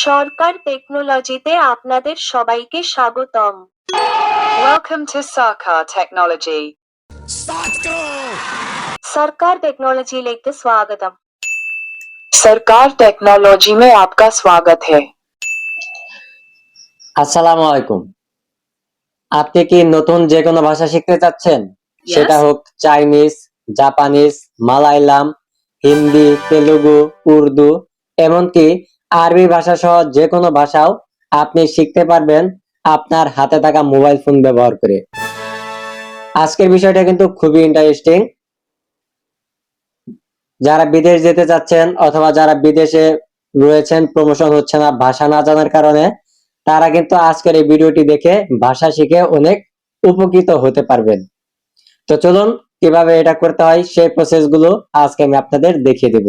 সরকার টেকনোলজিতে আপনাদের সবাইকে স্বাগতম। Welcome to Sarkar technology Sarkar technology লেখতে स्वागतम। সরকার টেকনোলজি মে आपका স্বাগত হে আসসালামু আলাইকুম। আপনি কি নতুন যে কোনো ভাষা শিখতে চাচ্ছেন? সেটা হোক চাইনিজ জাপানিজ মালায়ালাম হিন্দি তেলুগু উর্দু এমনকি আরবি ভাষা সহ যে কোনো ভাষাও আপনি শিখতে পারবেন আপনার হাতে থাকা মোবাইল ফোন ব্যবহার করে। আজকের বিষয়টা কিন্তু খুবই ইন্টারেস্টিং যারা বিদেশ যেতে চাচ্ছেন অথবা যারা বিদেশে রয়েছেন প্রমোশন হচ্ছে না, ভাষা না জানার কারণে, তারা কিন্তু আজকের এই ভিডিওটি দেখে ভাষা শিখে অনেক উপকৃত হতে পারবেন। তো চলুন, কীভাবে এটা করতে হয়, সেই প্রসেসগুলো আজকে আমি আপনাদের দেখিয়ে দেব।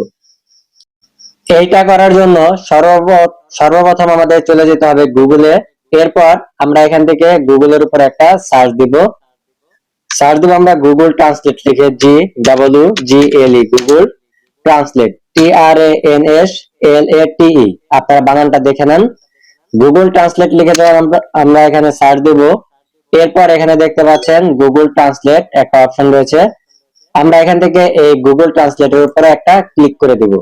এইটা করার জন্য সর্ব সর্বপ্রথম আমাদের চলে যেতে হবে গুগলে এরপর আমরা এখান থেকে গুগলের উপর একটা সার্চ দিব। সার্চ দিব আমরা গুগল ট্রান্সলেট লিখে G W G L E Google translate T R A N S L A T E আপনারা বানানটা দেখে নেন। গুগল ট্রান্সলেট লিখে দেওয়ার আমরা এখানে সার্চ দেব। এরপর এখানে দেখতে পাচ্ছেন গুগল ট্রান্সলেট একটা অপশন রয়েছে। আমরা এখান থেকে এই গুগল ট্রান্সলেটের উপরে একটা ক্লিক করে দেব।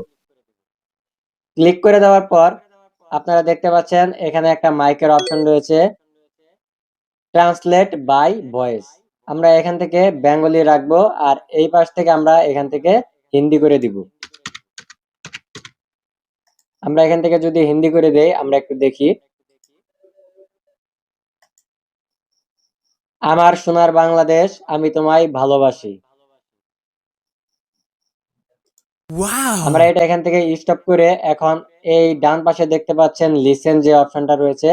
ক্লিক করে দেওয়ার পর আপনারা দেখতে পাচ্ছেন এখানে একটা মাইকের অপশন রয়েছে। Translate by voice. আমরা এখান থেকে বেঙ্গলি রাখব আর এই পাশ থেকে আমরা এখান থেকে হিন্দি করে দিব। আমরা এখান থেকে যদি হিন্দি করে দেই, আমরা একটু দেখি। আমার সোনার বাংলাদেশ, আমি তোমায় ভালোবাসি। আমরা এটা এখান থেকে স্টপ করে এখন এই ডান পাশে দেখতে পাচ্ছেন লিসেন যে অপশনটা রয়েছে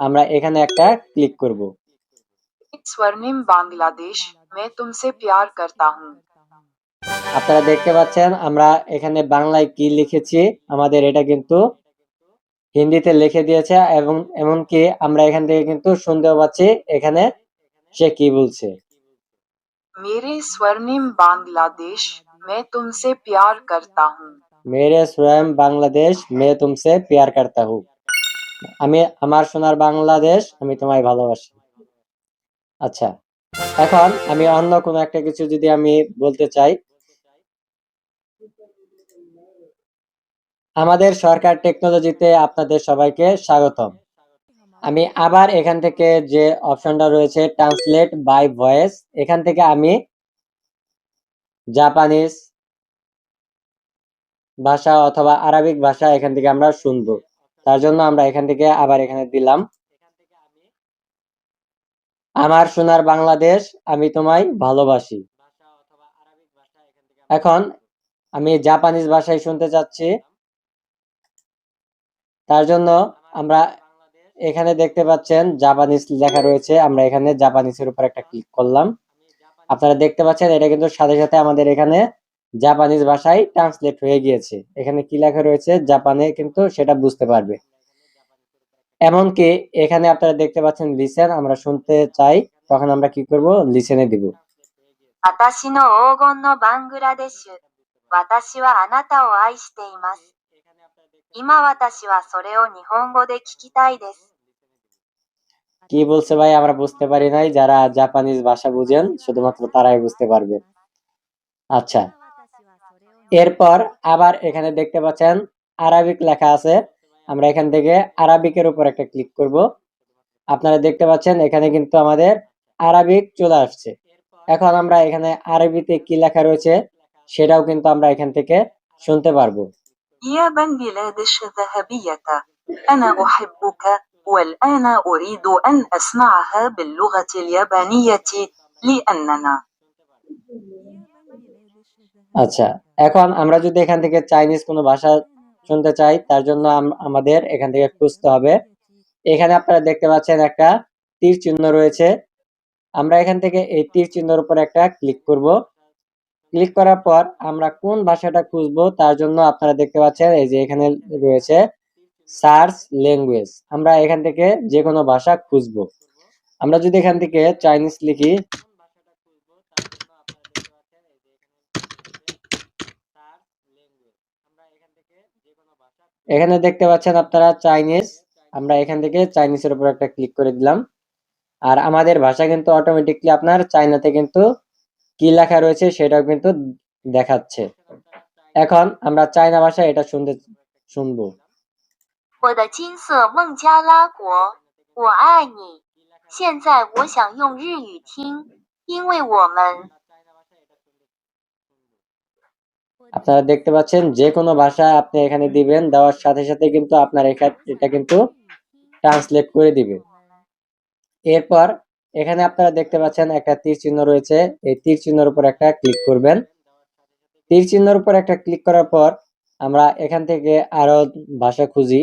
আমরা এখানে একটা ক্লিক করব। স্বর্ণিম বাংলাদেশ মে তুমসে প্যার করতা হুম আপনারা দেখতে পাচ্ছেন আমরা এখানে বাংলায় কি লিখেছি আমাদের এটা কিন্তু হিন্দিতে লিখে দিয়েছে এবং এমনকি আমরা এখান থেকে কিন্তু শুনতে পাচ্ছি এখানে সে কি বলছে। মেরে স্বর্ণিম বাংলাদেশ मैं तुमसे प्यार करता हूँ মেরে स्वयं বাংলাদেশ মে তুমসে প্যার করতা হু আমি আমার সোনার বাংলাদেশ আমি তোমায় ভালোবাসি আচ্ছা এখন আমি অন্য কোনো একটা কিছু যদি আমি বলতে চাই আমাদের সরকার টেকনোলজিতে আপনাদের সবাইকে স্বাগতম আমি আবার এখান থেকে যে অপশনটা রয়েছে ট্রান্সলেট বাই ভয়েস এখান থেকে আমি জাপানিজ ভাষা অথবা আরবিক ভাষা এখান থেকে আমরা শুনব। তার জন্য আমরা এখান থেকে আবার এখানে দিলাম। আমার সোনার বাংলাদেশ, আমি তোমায় ভালোবাসি। এখন আমি জাপানিজ ভাষায় শুনতে চাচ্ছি। তার জন্য আমরা এখানে দেখতে পাচ্ছেন, জাপানিজ লেখা রয়েছে। আমরা এখানে জাপানিজের উপর একটা ক্লিক করলাম। আপনারা দেখতে পাচ্ছেন এটা কিন্তু সাথে সাথে আমাদের এখানে জাপানিজ ভাষায় ট্রান্সলেট হয়ে গিয়েছে এখানে কি লেখা রয়েছে জাপানে কিন্তু সেটা বুঝতে পারবে এমনকি এখানে আপনারা দেখতে পাচ্ছেন লিসেন আমরা শুনতে চাই তখন আমরা কি করব লিসেনে দিব 私の黄金のバングラデシュ。私はあなたを愛しています。今私はそれを日本語で聞きたいです。 কি বলছে ভাই? আমরা বুঝতে পারি নাই। যারা জাপানিজ ভাষা বুঝেন, শুধুমাত্র তারাই বুঝতে পারবে। আচ্ছা। এরপর আবার এখানে দেখতে পাচ্ছেন আরবিক লেখা আছে। আমরা এখান থেকে আরবিকের উপর একটা ক্লিক করব। আপনারা দেখতে পাচ্ছেন, এখানে কিন্তু আমাদের আরবিক চলে আসছে। এখন আমরা এখানে আরবিতে কি লেখা রয়েছে, সেটাও কিন্তু আমরা এখান থেকে শুনতে পারব। يا بنجلاديش ذهبية أنا أحبك والآن أريد أن أسمعها باللغة اليابانية لأننا আচ্ছা এখন আমরা যদি এখান থেকে চাইনিজ কোনো ভাষা শুনতে চাই তার জন্য আম- আমাদের এখান থেকে খুঁজতে হবে এখানে আপনারা দেখতে পাচ্ছেন একটা তীর চিহ্ন রয়েছে আমরা এখান থেকে এই তীর চিহ্নের উপর একটা ক্লিক করব ক্লিক করার পর আমরা কোন ভাষাটা খুঁজবো তার জন্য আপনারা দেখতে পাচ্ছেন এই যে এখানে রয়েছে সার্চ ল্যাঙ্গুয়েজ। আমরা এখান থেকে যে কোনো ভাষা খুঁজবো। আমরা যদি এখান থেকে চাইনিজ লিখি, এখানে দেখতে পাচ্ছেন আপনারা চাইনিজ। আমরা এখান থেকে চাইনিজের উপর একটা ক্লিক করে দিলাম। আর আমাদের ভাষা কিন্তু অটোমেটিকলি আপনার চাইনাতে কিন্তু কি লেখা রয়েছে সেটাও কিন্তু দেখাচ্ছে। এখন আমরা চাইনা ভাষায় এটা শুনতে, শুনব। 我的金色孟加拉国，我爱你。现在我想用日语听，因为我们 আপনারা দেখতে পাচ্ছেন যে কোনো ভাষা আপনি এখানে দিবেন দেওয়ার সাথে সাথে কিন্তু আপনার এখা- এটা কিন্তু ট্রান্সলেট করে দিবে এরপর এখানে আপনারা দেখতে পাচ্ছেন একটা তীর চিহ্ন রয়েছে এই তীর চিহ্নের উপর একটা ক্লিক করবেন তীর চিহ্নের উপর একটা ক্লিক করার পর আমরা এখান থেকে আরো ভাষা খুঁজি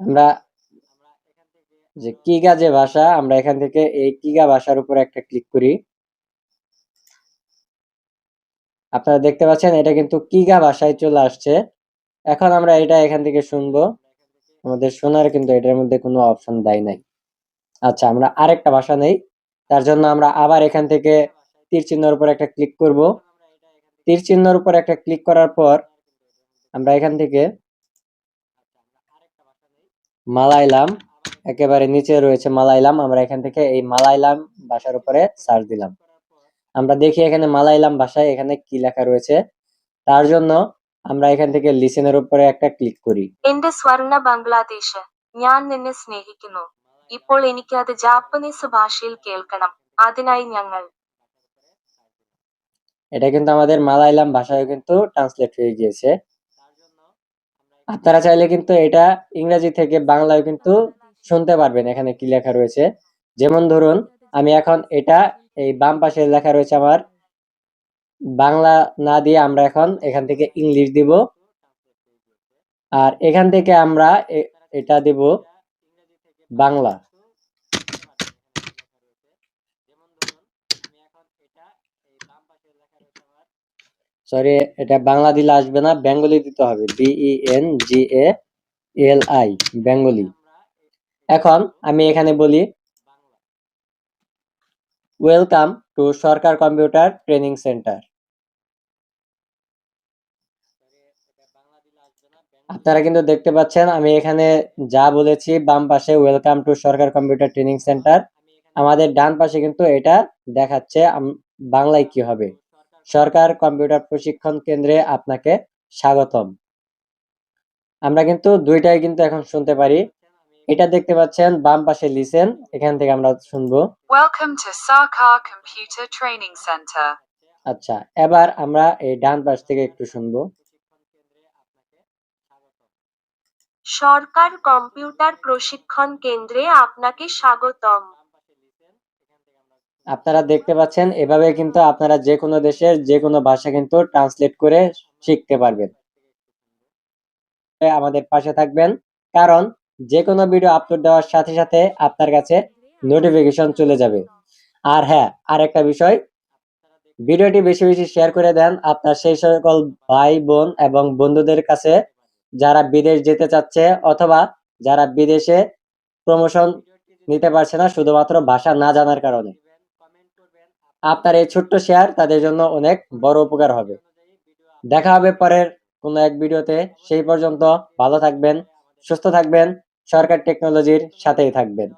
আমরা যে কিগা যে ভাষা, আমরা এখান থেকে এই কিগা ভাষার উপর একটা ক্লিক করি। আপনারা দেখতে পাচ্ছেন, এটা কিন্তু কিগা ভাষায় চলে আসছে। এখন আমরা এটা এখান থেকে শুনব। আমাদের শোনার কিন্তু এটার মধ্যে কোনো অপশন দেয় নাই। আচ্ছা আমরা আরেকটা ভাষা নেই। তার জন্য আমরা আবার এখান থেকে তীর চিহ্নের উপর একটা ক্লিক করব। তীর চিহ্নের উপর একটা ক্লিক করার পর আমরা এখান থেকে মালাইলাম একেবারে নিচে রয়েছে মালাইলাম আমরা এখান থেকে এই মালাইলাম ভাষার উপরে সার্চ দিলাম আমরা দেখি এখানে মালাইলাম ভাষায় এখানে কি লেখা রয়েছে তার জন্য আমরা এখান থেকে লিসেনের উপরে একটা ক্লিক করি എന്റെ സ്വർണ ബംഗ്ലാദേശ് ഞാൻ നിന്നെ സ്നേഹിക്കുന്നു ഇപ്പോൾ എനിക്ക് അത് ജാപ്പനീസ് ഭാഷയിൽ കേൾക്കണം അതിനായി ഞങ്ങൾ এটা কিন্তু আমাদের মালায়ালাম ভাষায় কিন্তু ট্রান্সলেট হয়ে গিয়েছে আপনারা চাইলে কিন্তু এটা ইংরেজি থেকে বাংলায় কিন্তু শুনতে পারবেন, এখানে কি লেখা রয়েছে। যেমন ধরুন, আমি এখন এটা এই বাম পাশে লেখা রয়েছে আমার, বাংলা না দিয়ে আমরা এখন এখান থেকে ইংলিশ দিব। আর এখান থেকে আমরা এটা দেব, বাংলা। সরি এটা বাংলা দিলে আসবে না, বেঙ্গলি দিতে হবে। B E N G A L I Bengali. এখন আমি এখানে বলি welcome to Sarkar computer training centre. আপনারা কিন্তু দেখতে পাচ্ছেন, আমি এখানে যা বলেছি, বাম পাশে welcome to Sarkar computer training centre. আমাদের ডান পাশে কিন্তু এটা দেখাচ্ছে বাংলায় কি হবে। সরকার কম্পিউটার প্রশিক্ষণ কেন্দ্রে আপনাকে স্বাগতম। আমরা কিন্তু দুইটাই কিন্তু এখন শুনতে পারি। এটা দেখতে পাচ্ছেন বাম পাশে লিসেন এখান থেকে আমরা শুনব। Welcome to Sarkar Computer Training Center. আচ্ছা এবার আমরা এই ডান পাশ থেকে একটু শুনব। সরকার কম্পিউটার প্রশিক্ষণ কেন্দ্রে আপনাকে স্বাগতম। আপনারা দেখতে পাচ্ছেন, এভাবে কিন্তু আপনারা যে কোনো দেশের যে কোনো ভাষা কিন্তু ট্রান্সলেট করে শিখতে পারবেন। আমাদের পাশে থাকবেন, কারণ যে কোনো ভিডিও আপলোড দেওয়ার সাথে সাথে আপনার কাছে নোটিফিকেশন চলে যাবে। আর হ্যাঁ আরেকটা বিষয়, ভিডিওটি বেশি বেশি শেয়ার করে দেন আপনার সেই সকল ভাই, বোন এবং বন্ধুদের কাছে, যারা বিদেশ যেতে চাচ্ছে অথবা যারা বিদেশে প্রমোশন নিতে পারছে না, শুধুমাত্র ভাষা না জানার কারণে। আপনার এই ছোট্ট শেয়ার তাদের জন্য অনেক বড় উপকার হবে। দেখা হবে পরের কোনো এক ভিডিওতে। সেই পর্যন্ত ভালো থাকবেন, সুস্থ থাকবেন, সরকার টেকনোলজির সাথেই থাকবেন।